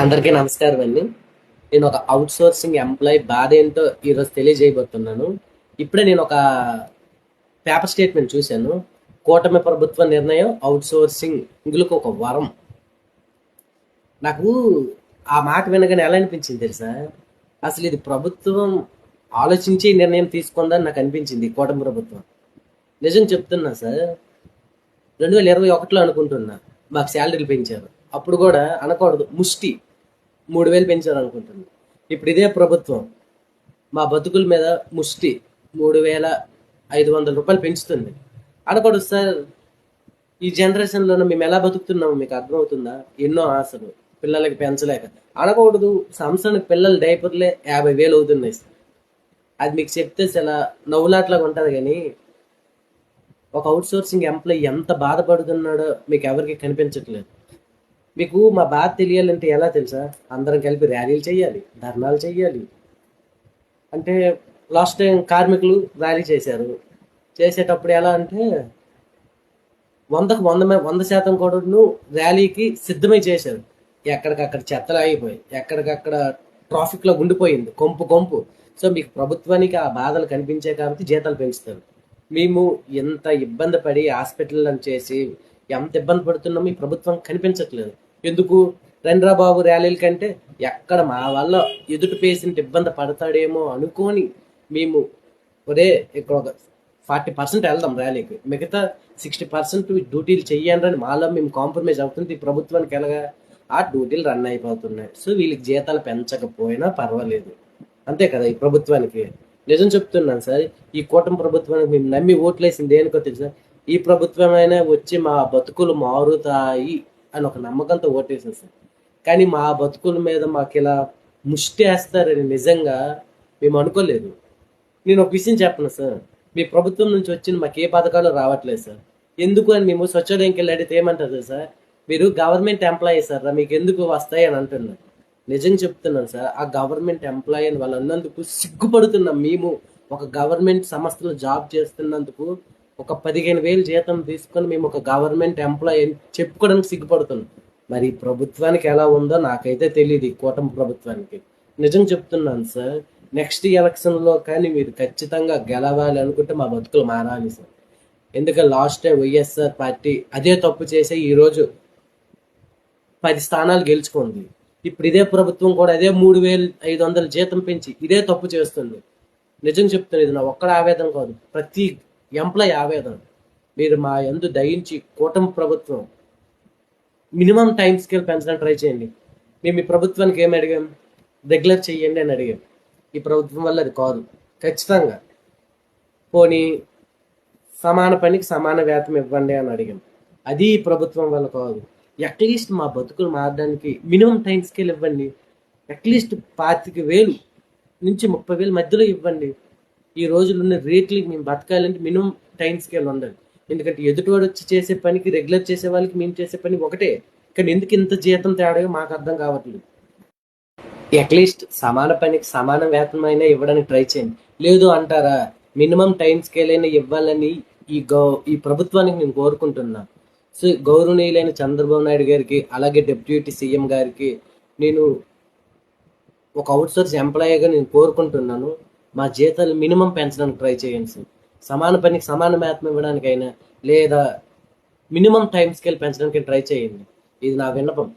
అందరికీ నమస్కారం అండి. నేను ఒక అవుట్ సోర్సింగ్ ఎంప్లాయ్ బాధ ఏంటో ఈరోజు తెలియజేయబోతున్నాను. ఇప్పుడే నేను ఒక పేపర్ స్టేట్మెంట్ చూశాను. కూటమి ప్రభుత్వ నిర్ణయం అవుట్ సోర్సింగ్ ఇందులోకి ఒక వరం. నాకు ఆ మాట వినగానే ఎలా అనిపించింది తెలుసా? అసలు ఇది ప్రభుత్వం ఆలోచించి నిర్ణయం తీసుకుందని నాకు అనిపించింది కూటమి ప్రభుత్వం. నిజం చెప్తున్నా సార్ రెండు వేల ఇరవై ఒకటిలో అనుకుంటున్నా మాకు శాలరీలు పెంచారు. అప్పుడు కూడా అనకూడదు ముష్టి. మూడు వేలు పెంచారు అనుకుంటున్నా ఇప్పుడు ఇదే ప్రభుత్వం మా బతుకుల మీద ముష్టి మూడు వేల ఐదు వందల రూపాయలు పెంచుతుంది. అనకూడదు సార్ ఈ జనరేషన్లో మేము ఎలా బతుకుతున్నాము మీకు అర్థమవుతుందా? ఎన్నో ఆశలు. పిల్లలకి పెంచలేక అనకూడదు సంవత్సరానికి పిల్లల డైపర్లే యాభై వేలు అవుతున్నాయి సార్. అది మీకు చెప్తే చాలా నవ్వులాట్లాగా ఉంటుంది కానీ ఒక అవుట్సోర్సింగ్ ఎంప్లాయీ ఎంత బాధపడుతున్నాడో మీకు ఎవరికి కనిపించట్లేదు. మీకు మా బాధ తెలియాలంటే ఎలా తెలుసా? అందరం కలిపి ర్యాలీలు చేయాలి ధర్నాలు చేయాలి. అంటే లాస్ట్ టైం కార్మికులు ర్యాలీ చేశారు. చేసేటప్పుడు ఎలా అంటే వందకు వంద వంద శాతం కూడా ర్యాలీకి సిద్ధమై చేశారు. ఎక్కడికక్కడ చెత్తలు ఆగిపోయి ఎక్కడికక్కడ ట్రాఫిక్లో ఉండిపోయింది కొంపు కొంపు. సో మీకు ప్రభుత్వానికి ఆ బాధలు కనిపించే కాబట్టి జీతాలు పెంచుతారు. మేము ఎంత ఇబ్బంది పడి హాస్పిటల్ చేసి ఎంత ఇబ్బంది పడుతున్నామో ఈ ప్రభుత్వం కనిపించట్లేదు. ఎందుకు? రండ్రా బాబు ర్యాలీల కంటే ఎక్కడ మా వల్ల ఎదుటి పేషెంట్ ఇబ్బంది పడతాడేమో అనుకొని మేము ఒరే ఇక్కడ ఒక ఫార్టీ పర్సెంట్ వెళ్దాం ర్యాలీకి. మిగతా సిక్స్టీ పర్సెంట్ డ్యూటీలు చెయ్యండి మాలో మేము కాంప్రమైజ్ అవుతుంది. ఈ ప్రభుత్వానికి ఎలాగా? ఆ డ్యూటీలు రన్ అయిపోతున్నాయి. సో వీళ్ళకి జీతాలు పెంచకపోయినా పర్వాలేదు. అంతే కదా ఈ ప్రభుత్వానికి. నిజం చెప్తున్నాను సార్ ఈ కూటమి ప్రభుత్వానికి మేము నమ్మి ఓట్లేసింది దేనికో తెలుసా? ఈ ప్రభుత్వమైనా వచ్చి మా బతుకులు మారుతాయి అని ఒక నమ్మకంతో ఓటేసేసారు సార్ కానీ మా బతుకుల మీద మాకు ఇలా ముష్టి వేస్తారని నిజంగా మేము అనుకోలేదు. నేను ఒక విషయం చెప్పను సార్. మీ ప్రభుత్వం నుంచి వచ్చిన మాకు ఏ పథకాలు రావట్లేదు సార్. ఎందుకు అని మేము స్వచ్ఛోదయంకి వెళ్ళి అడిగితే ఏమంటారు సార్ మీరు గవర్నమెంట్ ఎంప్లాయీ సార్ మీకు ఎందుకు వస్తాయి అని అంటున్నారు. నిజం చెప్తున్నాను సార్ ఆ గవర్నమెంట్ ఎంప్లాయీ అని వాళ్ళు అన్నందుకు సిగ్గుపడుతున్నాం మేము. ఒక గవర్నమెంట్ సంస్థలో జాబ్ చేస్తున్నందుకు ఒక పదిహేను వేలు జీతం తీసుకొని మేము ఒక గవర్నమెంట్ ఎంప్లాయీ చెప్పుకోవడానికి సిగ్గుపడుతున్నాం. మరి ప్రభుత్వానికి ఎలా ఉందో నాకైతే తెలియదు ఈ కూటమి ప్రభుత్వానికి. నిజం చెప్తున్నాను సార్ నెక్స్ట్ ఎలక్షన్లో కానీ మీరు ఖచ్చితంగా గెలవాలి అనుకుంటే మా బతుకులు మారాలి సార్. ఎందుకంటే లాస్ట్ టైం వైఎస్ఆర్ పార్టీ అదే తప్పు చేసే ఈరోజు పది స్థానాలు గెలుచుకుంది. ఇప్పుడు ఇదే ప్రభుత్వం కూడా అదే మూడు వేలు ఐదు వందల జీతం పెంచి ఇదే తప్పు చేస్తుంది. నిజం చెప్తాను ఇది నా ఒక్కడ ఆవేదన కాదు. ప్రతి ఎంప్లాయ్ ఆవేదన. మీరు మా ఎందు దయించి కూటమి ప్రభుత్వం మినిమం టైం స్కేల్ పెంచడానికి ట్రై చేయండి. మేము ఈ ప్రభుత్వానికి ఏమి అడిగాం? రెగ్యులర్ చేయండి అని అడిగాం. ఈ ప్రభుత్వం వల్ల అది కాదు. ఖచ్చితంగా. పోనీ సమాన పనికి సమాన వేతం ఇవ్వండి అని అడిగాం. అది ఈ ప్రభుత్వం వల్ల కాదు. అట్లీస్ట్ మా బతుకులు మారడానికి మినిమం టైం స్కేల్ ఇవ్వండి. అట్లీస్ట్ పాతిక వేలు నుంచి ముప్పై వేలు మధ్యలో ఇవ్వండి. ఈ రోజులు ఉన్న రేట్లకి మేము బతకాలంటే మినిమం టైం స్కేల్ ఉండాలి. ఎందుకంటే ఎదుటివాడు వచ్చి చేసే పనికి రెగ్యులర్ చేసే వాళ్ళకి మేము చేసే పని ఒకటే. కానీ ఎందుకు ఇంత జీతం తేడా మాకు అర్థం కావట్లేదు. అట్లీస్ట్ సమాన పనికి సమాన వేతనం అయినా ఇవ్వడానికి ట్రై చేయండి. లేదు అంటారా మినిమం టైం స్కేల్ అయినా ఇవ్వాలని ఈ గౌ ఈ ప్రభుత్వానికి నేను కోరుకుంటున్నా. సో గౌరవనీయులైన చంద్రబాబు నాయుడు గారికి అలాగే డిప్యూటీ సీఎం గారికి నేను ఒక అవుట్ సోర్స్ ఎంప్లాయీగా నేను కోరుకుంటున్నాను. మా జీతాలు మినిమం పెంచడానికి ట్రై చేయండి సార్. సమాన పనికి సమాన మేత్మ ఇవ్వడానికైనా లేదా మినిమం టైం స్కేల్ పెంచడానికి ట్రై చేయండి. ఇది నా విన్నపం.